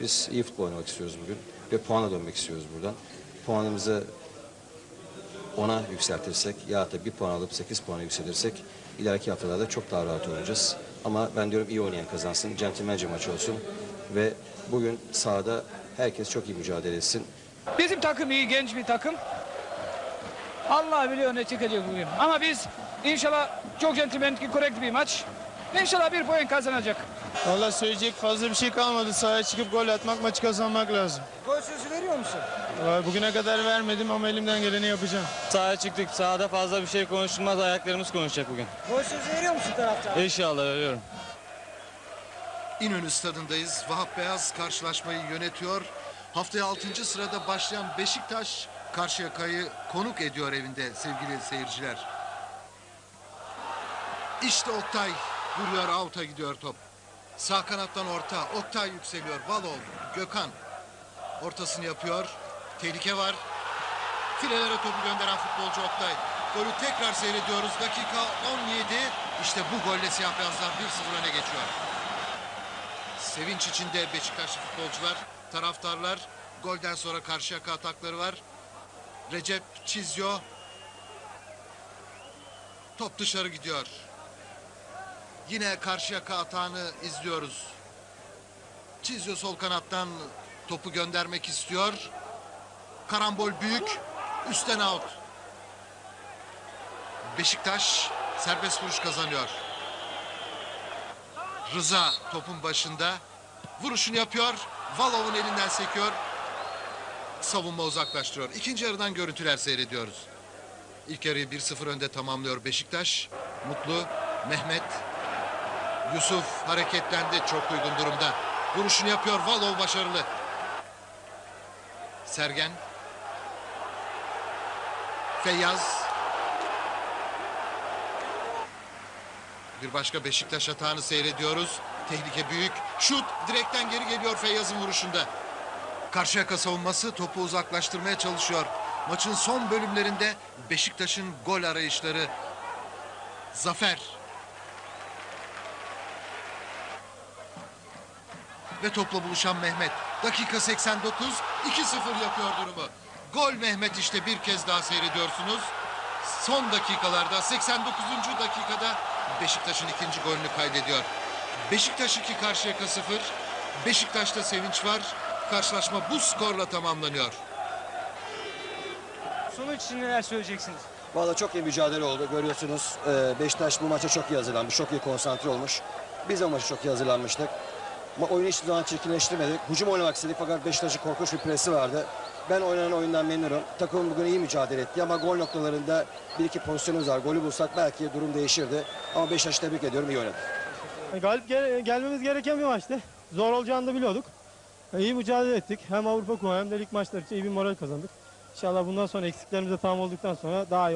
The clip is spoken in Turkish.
Biz iyi futbol oynamak istiyoruz bugün ve puana dönmek istiyoruz buradan. Puanımızı 10'a yükseltirsek ya da bir puan alıp 8 puana yükselirsek ileriki haftalarda çok daha rahat oynayacağız. Ama ben diyorum iyi oynayan kazansın, centilmence maç olsun ve bugün sahada herkes çok iyi mücadele etsin. Bizim takım iyi genç bir takım. Allah biliyor ne çıkacak bugün. Ama biz inşallah çok centilmenlik korrekt bir maç. İnşallah bir puan kazanacak. Valla söyleyecek fazla bir şey kalmadı. Sahaya çıkıp gol atmak, maçı kazanmak lazım. Gol sözü veriyor musun? Valla Bugüne kadar vermedim ama elimden geleni yapacağım. Sahaya çıktık. Sahada fazla bir şey konuşulmaz. Ayaklarımız konuşacak bugün. Gol sözü veriyor musun taraftara? İnşallah veriyorum. İnönü stadındayız. Vahap Beyaz karşılaşmayı yönetiyor. Haftaya 6. sırada başlayan Beşiktaş Karşıyaka'yı konuk ediyor evinde sevgili seyirciler. İşte Oktay vuruyor out'a gidiyor top. Sağ kanattan orta. Oktay yükseliyor. Valov, Gökhan ortasını yapıyor. Tehlike var. Filelere topu gönderen futbolcu Oktay. Golü tekrar seyrediyoruz. Dakika 17. İşte bu golle siyah beyazlar 1-0 öne geçiyor. Sevinç içinde Beşiktaşlı futbolcular, taraftarlar. Golden sonra Karşıyaka atakları var. Recep çiziyor. Top dışarı gidiyor. Yine Karşıyaka atağını izliyoruz. Çiziyor sol kanattan topu göndermek istiyor. Karambol büyük. Üstten out. Beşiktaş serbest vuruş kazanıyor. Rıza topun başında. Vuruşunu yapıyor. Valov'un elinden sekiyor. Savunma uzaklaştırıyor. İkinci yarıdan görüntüler seyrediyoruz. İlk yarıyı 1-0 önde tamamlıyor Beşiktaş. Mutlu, Mehmet, Yusuf hareketlendi. Çok uygun durumda. Vuruşunu yapıyor. Valov başarılı. Sergen. Feyyaz. Bir başka Beşiktaş hatağını seyrediyoruz. Tehlike büyük. Şut direkten geri geliyor Feyyaz'ın vuruşunda. Karşıyaka savunması topu uzaklaştırmaya çalışıyor. Maçın son bölümlerinde Beşiktaş'ın gol arayışları. Zafer. Ve topla buluşan Mehmet. Dakika 89. 2-0 yapıyor durumu. Gol Mehmet işte bir kez daha seyrediyorsunuz. Son dakikalarda 89. dakikada Beşiktaş'ın ikinci golünü kaydediyor. Beşiktaş 2 Karşıyaka 0. Beşiktaş'ta sevinç var. Karşılaşma bu skorla tamamlanıyor. Sonuç için neler söyleyeceksiniz? Vallahi çok iyi mücadele oldu. Görüyorsunuz e, Beşiktaş bu maça çok iyi hazırlanmış, çok iyi konsantre olmuş. Biz de maça çok iyi hazırlanmıştık. Ama oyunu hiçbir zaman çirkinleştirmedik. Hücum oynamak istedik fakat Beşiktaş'ın korkunç bir presi vardı. Ben oynanan oyundan memnunum. Takım bugün iyi mücadele etti ama gol noktalarında bir iki pozisyonumuz var. Golü bulsak belki durum değişirdi. Ama Beşiktaş'ı tebrik ediyorum, iyi oynadı. Galip gel- gelmemiz gereken bir maçtı. Zor olacağını da biliyorduk. İyi mücadele ettik. Hem Avrupa Kupası hem de lig maçları için iyi bir moral kazandık. İnşallah bundan sonra eksiklerimiz de olduktan sonra daha iyi